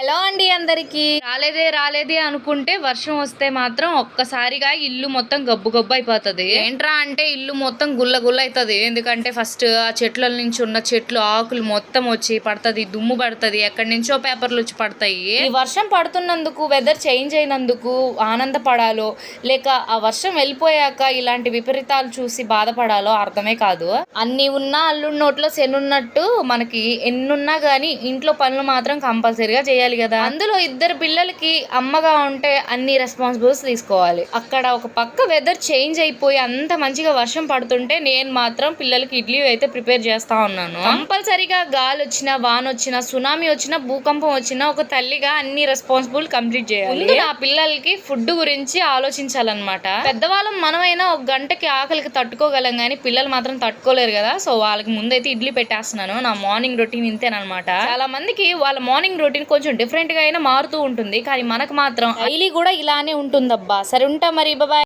Hello అండి అందరికి. రాలేదే రాలేదే అనుకుంటే వర్షం వస్తే మాత్రం ఒక్కసారిగా ఇల్లు మొత్తం గబ్బు గబ్బు అయిపోతుంది. ఏంట్రా అంటే ఇల్లు మొత్తం గుల్ల గుల్ల అవుతుంది ఎందుకంటే ఫస్ట్ ఆ చెట్ల నుంచి ఉన్న చెట్లు ఆకులు మొత్తం వచ్చి పడుతుంది దుమ్ము పడుతుంది. ఎక్కడి నుంచో పేపర్లు వచ్చి పడతాయి. ఈ వర్షం పడుతున్నందుకు వెదర్ చేంజ్ అయినందుకు ఆనందపడాలో లేక ఆ వర్షం వెళ్ళిపోయాక ఇలాంటి విపరీతాలు చూసి బాధపడాలో అర్థమే కాదు. అన్ని ఉన్నా అల్లుడి నోట్లో శనున్నట్టు మనకి ఎన్నున్నా గానీ ఇంట్లో పనులు మాత్రం కంపల్సరీగా చేయాలి. కదా? అందులో ఇద్దరు పిల్లలకి అమ్మగా ఉంటే అన్ని రెస్పాన్సిబిలిటీస్ తీసుకోవాలి. అక్కడ ఒక పక్క వెదర్ చేంజ్ అయిపోయి అంత మంచిగా వర్షం పడుతుంటే నేను మాత్రం పిల్లలకి ఇడ్లీ అయితే ప్రిపేర్ చేస్తా ఉన్నాను. కంపల్సరీగా గాలి వచ్చినా వాన వచ్చినా సునామీ వచ్చినా భూకంపం వచ్చినా ఒక తల్లిగా అన్ని రెస్పాన్సిబుల్ కంప్లీట్ చేయాలి. ముందు నా పిల్లలకి ఫుడ్ గురించి ఆలోచించాలన్నమాట. పెద్దవాళ్ళం మనమైనా ఒక గంటకి ఆకలికి తట్టుకోగలం కానీ పిల్లలు మాత్రం తట్టుకోలేరు కదా. సో వాళ్ళకి ముందైతే ఇడ్లీ పెట్టేస్తున్నాను. నా మార్నింగ్ రొటీన్ ఇంతేనమాట చాలా మందికి వాళ్ళ మార్నింగ్ రొటీన్ కొంచెం డిఫరెంట్గా అయినా మారుతూ ఉంటుంది. కానీ మనకు మాత్రం డైలీ కూడా ఇలానే ఉంటుందబ్బా. సరే ఉంటా మరి. బాయ్